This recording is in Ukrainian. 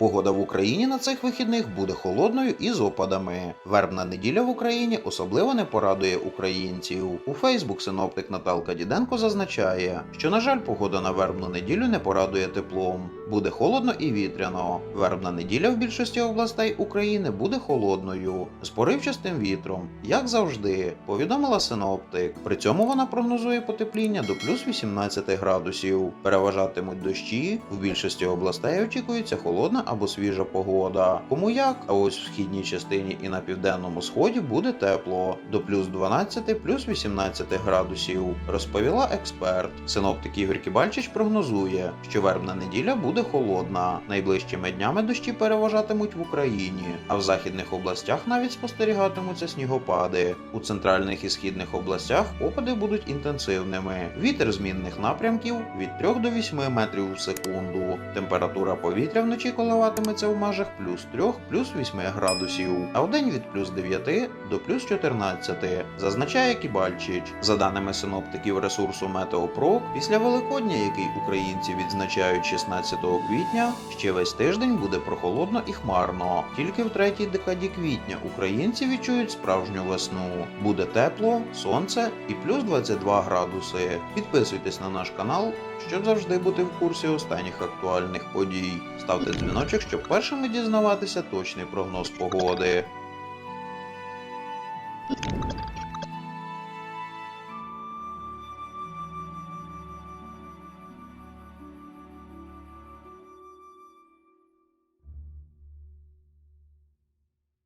Погода в Україні на цих вихідних буде холодною і з опадами. Вербна неділя в Україні особливо не порадує українців. У Фейсбук синоптик Наталка Діденко зазначає, що, на жаль, погода на вербну неділю не порадує теплом. Буде холодно і вітряно. Вербна неділя в більшості областей України буде холодною, з поривчастим вітром, як завжди, повідомила синоптик. При цьому вона прогнозує потепління до плюс 18 градусів. Переважатимуть дощі. В більшості областей очікується холодна або свіжа погода. Кому як, а ось в східній частині і на південному сході буде тепло до плюс 12, плюс 18 градусів, розповіла експерт. Синоптик Ігор Кібальчич прогнозує, що вербна неділя буде холодна. Найближчими днями дощі переважатимуть в Україні, а в західних областях навіть спостерігатимуться снігопади. У центральних і східних областях опади будуть інтенсивними. Вітер змінних напрямків від 3 до 8 метрів в секунду. Температура повітря вночі коливатиметься в межах плюс 3, плюс 8 градусів, а вдень від плюс 9 до плюс 14, зазначає Кібальчич. За даними синоптиків ресурсу Метеопрок, після Великодня, який українці відзначають 16 квітня, ще весь тиждень буде прохолодно і хмарно. Тільки в третій декаді квітня українці відчують справжню весну. Буде тепло, сонце і плюс 22 градуси. Підписуйтесь на наш канал, щоб завжди бути в курсі останніх актуальних подій. Ставте дзвіночок, щоб першими дізнаватися точний прогноз погоди.